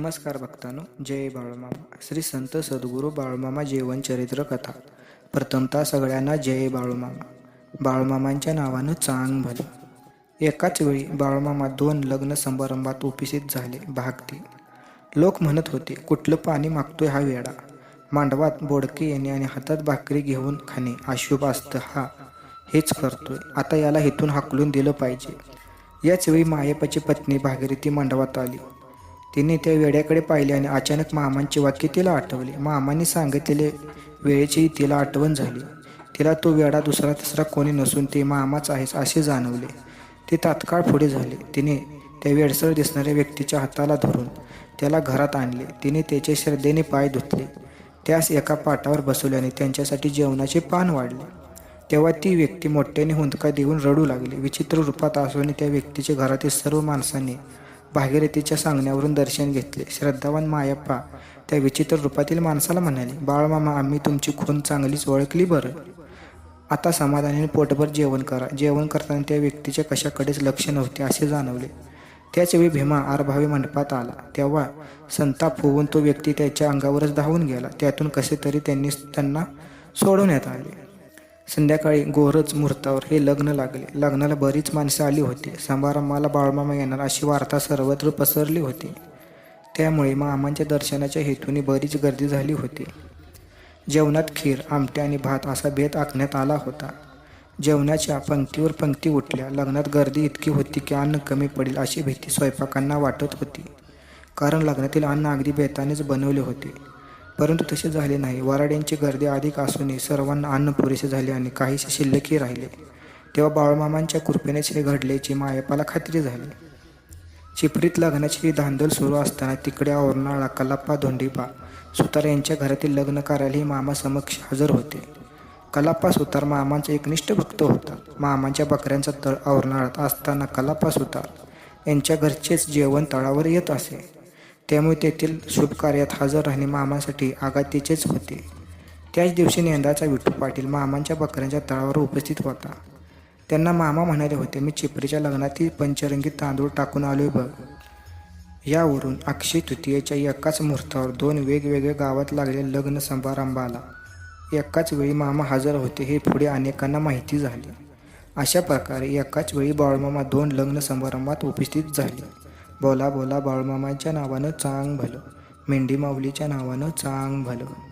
नमस्कार भक्तांनो जय बाळूमामा. श्री संत सद्गुरू बाळूमामा जीवन चरित्र कथा. प्रथमतः सगळ्यांना जय बाळूमामा. बाळूमामांच्या नावानं चांग भले एकाच वेळी बाळूमामा दोन लग्न समारंभात उपस्थित झाले भागते. लोक म्हणत होते कुठलं पाणी मागतोय हा वेडा? मांडवात बोडके येणे आणि हातात भाकरी घेऊन खाणे अशुभ असतं हा. हेच करतोय. आता याला इथून हाकलून दिलं पाहिजे. याच वेळी मायपाची पत्नी भागीरथी मांडवात आली. तिने त्या वेड्याकडे पाहिले आणि अचानक मामांचे वाक्य तिला आठवले. मामांनी सांगितलेले वेळेचीही तिला आठवण झाली. तिला तो वेडा दुसरा तिसरा कोणी नसून ते मामाच आहेस असे जाणवले. ते तात्काळ पुढे झाले. तिने त्या वेडसर दिसणाऱ्या व्यक्तीच्या हाताला धरून त्याला घरात आणले. तिने त्याचे श्रद्धेने पाय धुतले. त्यास एका पाटावर बसवल्याने त्यांच्यासाठी जेवणाचे पान वाढले. तेव्हा ती व्यक्ती मोठ्याने हुंदका देऊन रडू लागली. विचित्र रूपात असून त्या व्यक्तीच्या घरातील सर्व माणसांनी भागीरथीच्या सांगण्यावरून दर्शन घेतले. श्रद्धावान मायप्पा त्या विचित्र रूपातील माणसाला म्हणाले बाळमामा आम्ही तुमची खून चांगलीच ओळखली बरं. आता समाधानाने पोटभर जेवण करा. जेवण करताना त्या व्यक्तीच्या कशाकडेच लक्ष नव्हते असे जाणवले. त्याचवेळी भीमा आरभावी मंडपात आला. तेव्हा संताप होऊन तो व्यक्ती त्याच्या अंगावरच धावून गेला. त्यातून कसे तरी त्यांनी त्यांना सोडवण्यात आले. संध्याकाळी गोरज मुहूर्तावर हे लग्न लागले. लग्नाला बरीच माणसं आली होती. समारंभाला बाळमामा येणार अशी वार्ता सर्वत्र पसरली होती. त्यामुळे मामांच्या दर्शनाच्या हेतूने बरीच गर्दी झाली होती. जेवणात खीर आमटे आणि भात असा बेत आखण्यात आला होता. जेवणाच्या पंक्तीवर पंक्ती उठल्या. लग्नात गर्दी इतकी होती की अन्न कमी पडेल अशी भीती स्वयंपाकांना वाटत होती. कारण लग्नातील अन्न अगदी बेतानेच बनवले होते. परंतु तसे झाले नाही. वराड्यांची गर्दी अधिक असूनही सर्वांना अन्न पुरेसे झाले आणि काहीसे शिल्लकही राहिले. तेव्हा बाळमामांच्या कृपेनेच हे घडल्याची मायपाला खात्री झाली. चिपरीत लग्नाची धांदल सुरू असताना तिकडे औरनाळा कलाप्पा धोंडीपा सुतार यांच्या घरातील लग्न करायलाही मामा समक्ष हजर होते. कलाप्पा सुतार मामांचा एकनिष्ठ भक्त होता. मामांच्या बकऱ्यांचा तळ औरनाळात असताना कलाप्पा सुतार यांच्या घरचेच जेवण तळावर येत असे. त्यामुळे तेथील शुभकार्यात हजर राहणे मामासाठी आघातीचेच होते. त्याच दिवशी नेंदाचा विठू पाटील मामांच्या बकऱ्यांच्या तळावर उपस्थित होता. त्यांना मामा म्हणाले होते मी चिपरीच्या लग्नातील पंचरंगी तांदूळ टाकून आलोय बघ. यावरून अक्षय तृतीयेच्या एकाच मुहूर्तावर दोन वेगवेगळ्या गावात लागले लग्न समारंभाला. एकाच वेळी मामा हजर होते हे पुढे अनेकांना माहिती झाले. अशा प्रकारे एकाच वेळी बाळमामा दोन लग्न समारंभात उपस्थित झाले. बोला बोला बाळमामाच्या नावानं चांग भलं. मेंढी माऊलीच्या नावानं चांग भलं.